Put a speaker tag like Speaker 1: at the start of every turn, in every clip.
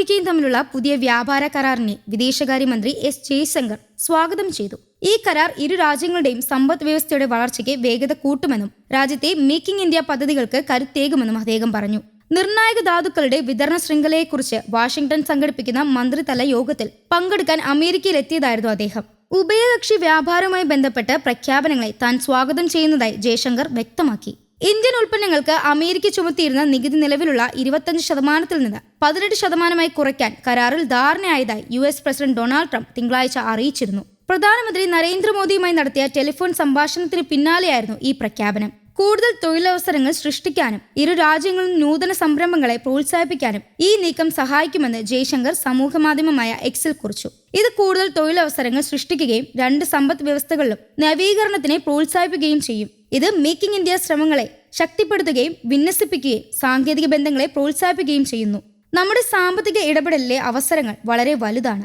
Speaker 1: അമേരിക്കയും തമ്മിലുള്ള പുതിയ വ്യാപാര കരാറിനെ വിദേശകാര്യമന്ത്രി എസ് ജയശങ്കർ സ്വാഗതം ചെയ്തു. ഈ കരാർ ഇരു രാജ്യങ്ങളുടെയും സമ്പദ് വ്യവസ്ഥയുടെ വളർച്ചയ്ക്ക് വേഗത കൂട്ടുമെന്നും രാജ്യത്തെ മേക്കിംഗ് ഇന്ത്യ പദ്ധതികൾക്ക് കരുത്തേകുമെന്നും അദ്ദേഹം പറഞ്ഞു. നിർണായക ധാതുക്കളുടെ വിതരണ ശൃംഖലയെക്കുറിച്ച് വാഷിംഗ്ടൺ സംഘടിപ്പിക്കുന്ന മന്ത്രിതല യോഗത്തിൽ പങ്കെടുക്കാൻ അമേരിക്കയിലെത്തിയതായിരുന്നു അദ്ദേഹം. ഉഭയകക്ഷി വ്യാപാരവുമായി ബന്ധപ്പെട്ട് പ്രഖ്യാപനങ്ങളെ താൻ സ്വാഗതം ചെയ്യുന്നതായി ജയശങ്കർ വ്യക്തമാക്കി. ഇന്ത്യൻ ഉൽപ്പന്നങ്ങൾക്ക് അമേരിക്ക ചുമത്തിയിരുന്ന നികുതി നിലവിലുള്ള ഇരുപത്തഞ്ച് ശതമാനത്തിൽ നിന്ന് പതിനെട്ട് ശതമാനമായി കുറയ്ക്കാൻ കരാറിൽ ധാരണയായതായി U S president Donald Trump തിങ്കളാഴ്ച അറിയിച്ചിരുന്നു. പ്രധാനമന്ത്രി നരേന്ദ്രമോദിയുമായി നടത്തിയ ടെലിഫോൺ സംഭാഷണത്തിന് പിന്നാലെയായിരുന്നു ഈ പ്രഖ്യാപനം. കൂടുതൽ തൊഴിലവസരങ്ങൾ സൃഷ്ടിക്കാനും ഇരു രാജ്യങ്ങളും നൂതന സംരംഭങ്ങളെ പ്രോത്സാഹിപ്പിക്കാനും ഈ നീക്കം സഹായിക്കുമെന്ന് ജയശങ്കർ സമൂഹമാധ്യമമായ എക്സിൽ കുറിച്ചു. ഇത് കൂടുതൽ തൊഴിലവസരങ്ങൾ സൃഷ്ടിക്കുകയും രണ്ട് സമ്പദ് വ്യവസ്ഥകളിലും നവീകരണത്തിനെ പ്രോത്സാഹിപ്പിക്കുകയും ചെയ്യും. ഇത് മേക്കിംഗ് ഇന്ത്യ ശ്രമങ്ങളെ ശക്തിപ്പെടുത്തുകയും വിന്യസിപ്പിക്കുകയും സാങ്കേതിക ബന്ധങ്ങളെ പ്രോത്സാഹിപ്പിക്കുകയും ചെയ്യുന്നു. നമ്മുടെ സാമ്പത്തിക ഇടപെടലിലെ അവസരങ്ങൾ വളരെ വലുതാണ്.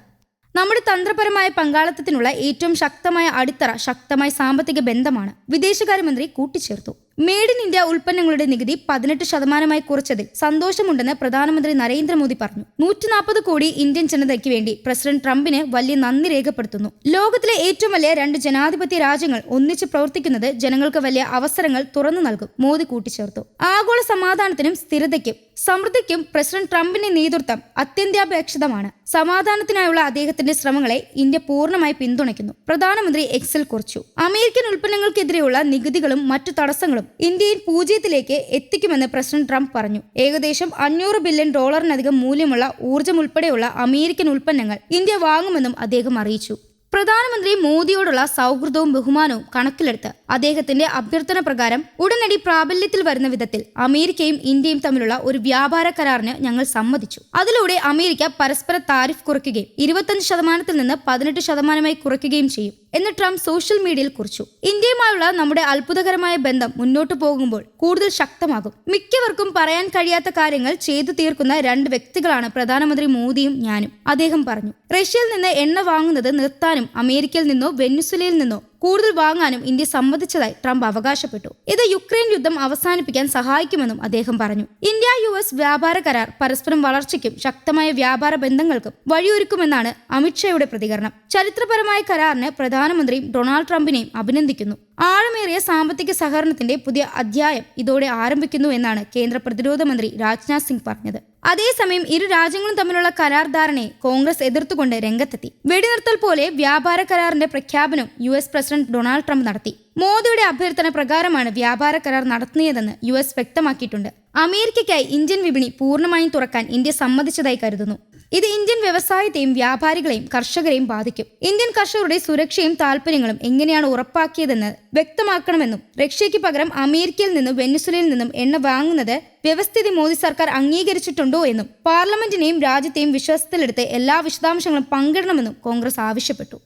Speaker 1: നമ്മുടെ തന്ത്രപരമായ പങ്കാളിത്തത്തിനുള്ള ഏറ്റവും ശക്തമായ അടിത്തറ ശക്തമായ സാമ്പത്തിക ബന്ധമാണ്. വിദേശകാര്യമന്ത്രി കൂട്ടിച്ചേർത്തു. മെയ്ഡ് ഇൻ ഇന്ത്യ ഉൽപ്പന്നങ്ങളുടെ നികുതി പതിനെട്ട് ശതമാനമായി കുറച്ചതിൽ സന്തോഷമുണ്ടെന്ന് പ്രധാനമന്ത്രി നരേന്ദ്രമോദി പറഞ്ഞു. നൂറ്റി നാൽപ്പത് കോടി ഇന്ത്യൻ ജനതയ്ക്ക് വേണ്ടി പ്രസിഡന്റ് ട്രംപിന് വലിയ നന്ദി രേഖപ്പെടുത്തുന്നു. ലോകത്തിലെ ഏറ്റവും വലിയ രണ്ട് ജനാധിപത്യ രാജ്യങ്ങൾ ഒന്നിച്ച് പ്രവർത്തിക്കുന്നത് ജനങ്ങൾക്ക് വലിയ അവസരങ്ങൾ തുറന്നു നൽകും മോദി കൂട്ടിച്ചേർത്തു. ആഗോള സമാധാനത്തിനും സ്ഥിരതയ്ക്കും സമൃദ്ധിക്കും പ്രസിഡന്റ് ട്രംപിന്റെ നേതൃത്വം അത്യന്താപേക്ഷിതമാണ്. സമാധാനത്തിനായുള്ള അദ്ദേഹത്തിന്റെ ശ്രമങ്ങളെ ഇന്ത്യ പൂർണമായി പിന്തുണയ്ക്കുന്നു. പ്രധാനമന്ത്രി എക്സിൽ കുറിച്ചു. അമേരിക്കൻ ഉൽപ്പന്നങ്ങൾക്കെതിരെയുള്ള നികുതികളും മറ്റു തടസ്സങ്ങളും ഇന്ത്യയിൽ പൂജ്യത്തിലേക്ക് എത്തിക്കുമെന്ന് പ്രസിഡന്റ് ട്രംപ് പറഞ്ഞു. ഏകദേശം അഞ്ഞൂറ് ബില്യൺ ഡോളറിനധികം മൂല്യമുള്ള ഊർജം ഉൾപ്പെടെയുള്ള അമേരിക്കൻ ഉൽപ്പന്നങ്ങൾ ഇന്ത്യ വാങ്ങുമെന്നും അദ്ദേഹം അറിയിച്ചു. പ്രധാനമന്ത്രി മോദിയോടുള്ള സൗഹൃദവും ബഹുമാനവും കണക്കിലെടുത്ത് അദ്ദേഹത്തിന്റെ അഭ്യർത്ഥന പ്രകാരം ഉടനടി പ്രാബല്യത്തിൽ വരുന്ന വിധത്തിൽ അമേരിക്കയും ഇന്ത്യയും തമ്മിലുള്ള ഒരു വ്യാപാര കരാറിന് ഞങ്ങൾ സമ്മതിച്ചു. അതിലൂടെ അമേരിക്ക പരസ്പര താരിഫ് കുറയ്ക്കുകയും ഇരുപത്തഞ്ച് ശതമാനത്തിൽ നിന്ന് പതിനെട്ട് ശതമാനമായി കുറയ്ക്കുകയും ചെയ്യും. എന്ന് ട്രംപ് സോഷ്യൽ മീഡിയയിൽ കുറിച്ചു. ഇന്ത്യയുമായുള്ള നമ്മുടെ അത്ഭുതകരമായ ബന്ധം മുന്നോട്ടു പോകുമ്പോൾ കൂടുതൽ ശക്തമാകും. മിക്കവർക്കും പറയാൻ കഴിയാത്ത കാര്യങ്ങൾ ചെയ്തു തീർക്കുന്ന രണ്ട് വ്യക്തികളാണ് പ്രധാനമന്ത്രി മോദിയും ഞാനും അദ്ദേഹം പറഞ്ഞു. റഷ്യയിൽ നിന്ന് എണ്ണ വാങ്ങുന്നത് നിർത്താനും അമേരിക്കയിൽ നിന്നോ വെനിസുലയിൽ നിന്നോ കൂടുതൽ വാങ്ങാനും ഇന്ത്യ സമ്മതിച്ചതായി ട്രംപ് അവകാശപ്പെട്ടു. ഇത് യുക്രൈൻ യുദ്ധം അവസാനിപ്പിക്കാൻ സഹായിക്കുമെന്നും അദ്ദേഹം പറഞ്ഞു. ഇന്ത്യ യു എസ് വ്യാപാര കരാർ പരസ്പരം വളർച്ചയ്ക്കും ശക്തമായ വ്യാപാര ബന്ധങ്ങൾക്കും വഴിയൊരുക്കുമെന്നാണ് അമിത്ഷായുടെ പ്രതികരണം. ചരിത്രപരമായ കരാറിന് പ്രധാനമന്ത്രിയും ഡൊണാൾഡ് ട്രംപിനെയും അഭിനന്ദിക്കുന്നു. ആഴമേറിയ സാമ്പത്തിക സഹകരണത്തിന്റെ പുതിയ അധ്യായം ഇതോടെ ആരംഭിക്കുന്നു എന്നാണ് കേന്ദ്ര പ്രതിരോധ മന്ത്രി രാജ്നാഥ് സിംഗ് പറഞ്ഞത്. അതേസമയം ഇരു രാജ്യങ്ങളും തമ്മിലുള്ള കരാർ ധാരണയെ കോൺഗ്രസ് എതിർത്തുകൊണ്ട് രംഗത്തെത്തി. വെടിനിർത്തൽ പോലെ വ്യാപാര കരാറിന്റെ പ്രഖ്യാപനം U S president Donald Trump നടത്തി. മോദിയുടെ അഭ്യർത്ഥന പ്രകാരമാണ് വ്യാപാര കരാർ നടത്തിയതെന്ന് യു എസ് വ്യക്തമാക്കിയിട്ടുണ്ട്. അമേരിക്കയ്ക്കായി ഇന്ത്യൻ വിപണി പൂർണമായും തുറക്കാൻ ഇന്ത്യ സമ്മതിച്ചതായി കരുതുന്നു. ഇത് ഇന്ത്യൻ വ്യവസായത്തെയും വ്യാപാരികളെയും കർഷകരെയും ബാധിക്കും. ഇന്ത്യൻ കർഷകരുടെ സുരക്ഷയും താല്പര്യങ്ങളും എങ്ങനെയാണ് ഉറപ്പാക്കിയതെന്ന് വ്യക്തമാക്കണമെന്നും റഷ്യയ്ക്ക് പകരം അമേരിക്കയിൽ നിന്നും വെനിസുലയിൽ നിന്നും എണ്ണ വാങ്ങുന്നത് വ്യവസ്ഥിതി മോദി സർക്കാർ അംഗീകരിച്ചിട്ടുണ്ടോ എന്നും പാർലമെന്റിനെയും രാജ്യത്തെയും വിശ്വാസത്തിലെടുത്ത് എല്ലാ വിശദാംശങ്ങളും പങ്കിടണമെന്നും കോൺഗ്രസ് ആവശ്യപ്പെട്ടു.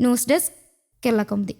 Speaker 1: News desk Kerala Kaumudi.